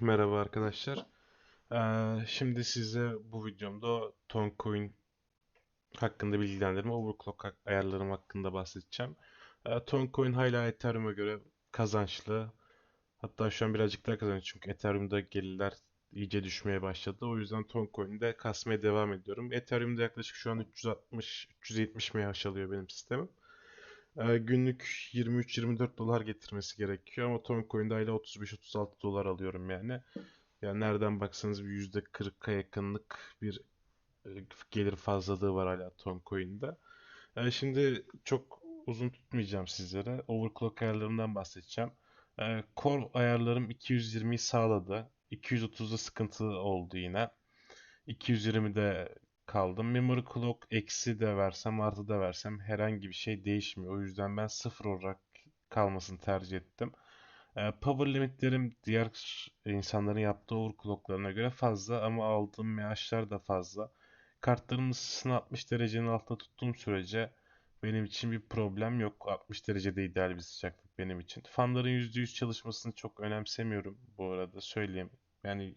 Merhaba arkadaşlar. Ee, şimdi size bu videomda Toncoin hakkında bilgilendirme, overclock ayarlarım hakkında bahsedeceğim. Ee, Toncoin hala Ethereum'a göre kazançlı. Hatta şu an birazcık daha kazançlı çünkü Ethereum'da gelirler iyice düşmeye başladı. O yüzden Toncoin'de kasmaya devam ediyorum. Ethereum'da yaklaşık şu an 360-370 MH alıyor benim sistemim. Ee, günlük 23-24 dolar getirmesi gerekiyor ama Toncoin'de hala 35-36 dolar alıyorum yani. Yani nereden baksanız bir yüzde 40'a yakınlık bir e, gelir fazlalığı var hala Toncoin'de. Yani şimdi çok uzun tutmayacağım sizlere. Overclock ayarlarından bahsedeceğim. Ee, core ayarlarım 220'yi sağladı. 230'da sıkıntı oldu yine. 220'de kaldım. Memory clock eksi de versem artı da versem herhangi bir şey değişmiyor. O yüzden ben sıfır olarak kalmasını tercih ettim. Ee, Power limitlerim diğer insanların yaptığı overclocklarına göre fazla ama aldığım maaşlar da fazla. Kartlarımın ısısını 60 derecenin altında tuttuğum sürece benim için bir problem yok. 60 derecede ideal bir sıcaklık benim için. Fanların %100 çalışmasını çok önemsemiyorum bu arada söyleyeyim. Yani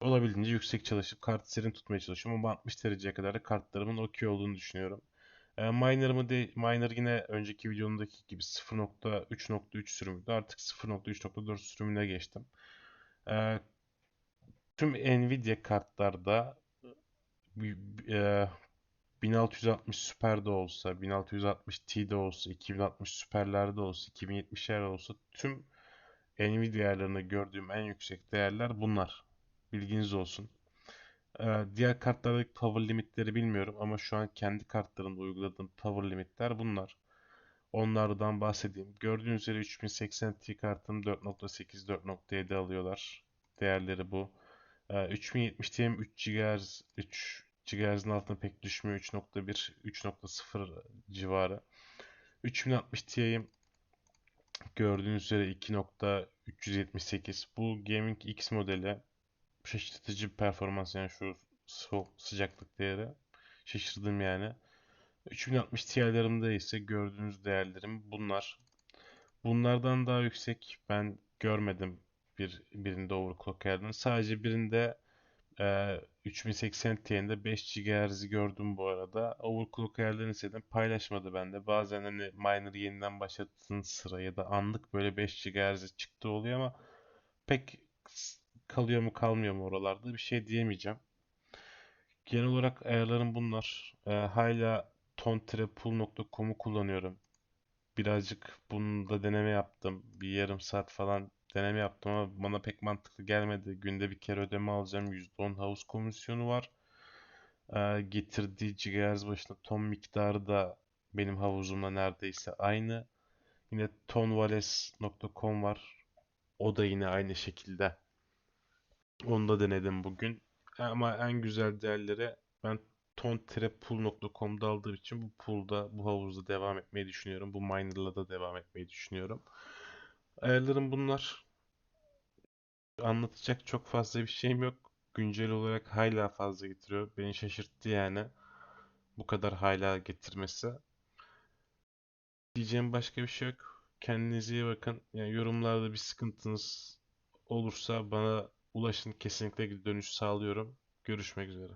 olabildiğince yüksek çalışıp kartı serin tutmaya çalışıyorum ama 60 dereceye kadar da kartlarımın okey olduğunu düşünüyorum. E, miner'ımı de, miner yine önceki videomdaki gibi 0.3.3 sürümüydü. Artık 0.3.4 sürümüne geçtim. E, tüm Nvidia kartlarda e, 1660 Super'de olsa, 1660 T'de olsa, 2060 Super'lerde olsa, 2070'lerde olsa tüm Nvidia ayarlarında gördüğüm en yüksek değerler bunlar. Bilginiz olsun. Ee, diğer kartlardaki power limitleri bilmiyorum ama şu an kendi kartlarımda uyguladığım power limitler bunlar. Onlardan bahsedeyim. Gördüğünüz üzere 3080 Ti kartım 4.8 4.7 alıyorlar. Değerleri bu. Ee, 3070 Ti'm 3 GHz 3 GHz'ın altına pek düşmüyor. 3.1 3.0 civarı. 3060 Ti'm gördüğünüz üzere 2.378. Bu Gaming X modeli şaşırtıcı bir performans yani şu soğuk sıcaklık değeri. Şaşırdım yani. 3060 Ti'lerimde ise gördüğünüz değerlerim bunlar. Bunlardan daha yüksek ben görmedim bir birinde overclock ayarını. Sadece birinde e, 3080 Ti'nde 5 GHz'i gördüm bu arada. Overclock ayarlarını istedim. Paylaşmadı bende. Bazen hani miner yeniden başlattığın sıra ya da anlık böyle 5 GHz çıktı oluyor ama pek kalıyor mu kalmıyor mu oralarda bir şey diyemeyeceğim. Genel olarak ayarlarım bunlar. Ee, hala tontrapul.com'u kullanıyorum. Birazcık bunda deneme yaptım. Bir yarım saat falan deneme yaptım ama bana pek mantıklı gelmedi. Günde bir kere ödeme alacağım. %10 havuz komisyonu var. Ee, getirdiği GHz başına ton miktarı da benim havuzumla neredeyse aynı. Yine tonvales.com var. O da yine aynı şekilde. Onu da denedim bugün. Ama en güzel değerleri ben tontrappool.com'da aldığım için bu pool'da, bu havuzda devam etmeyi düşünüyorum. Bu miner'la da devam etmeyi düşünüyorum. Ayarlarım bunlar. Anlatacak çok fazla bir şeyim yok. Güncel olarak hala fazla getiriyor. Beni şaşırttı yani. Bu kadar hala getirmesi. Diyeceğim başka bir şey yok. Kendinize iyi bakın. Yani yorumlarda bir sıkıntınız olursa bana ulaşın. Kesinlikle dönüş sağlıyorum. Görüşmek üzere.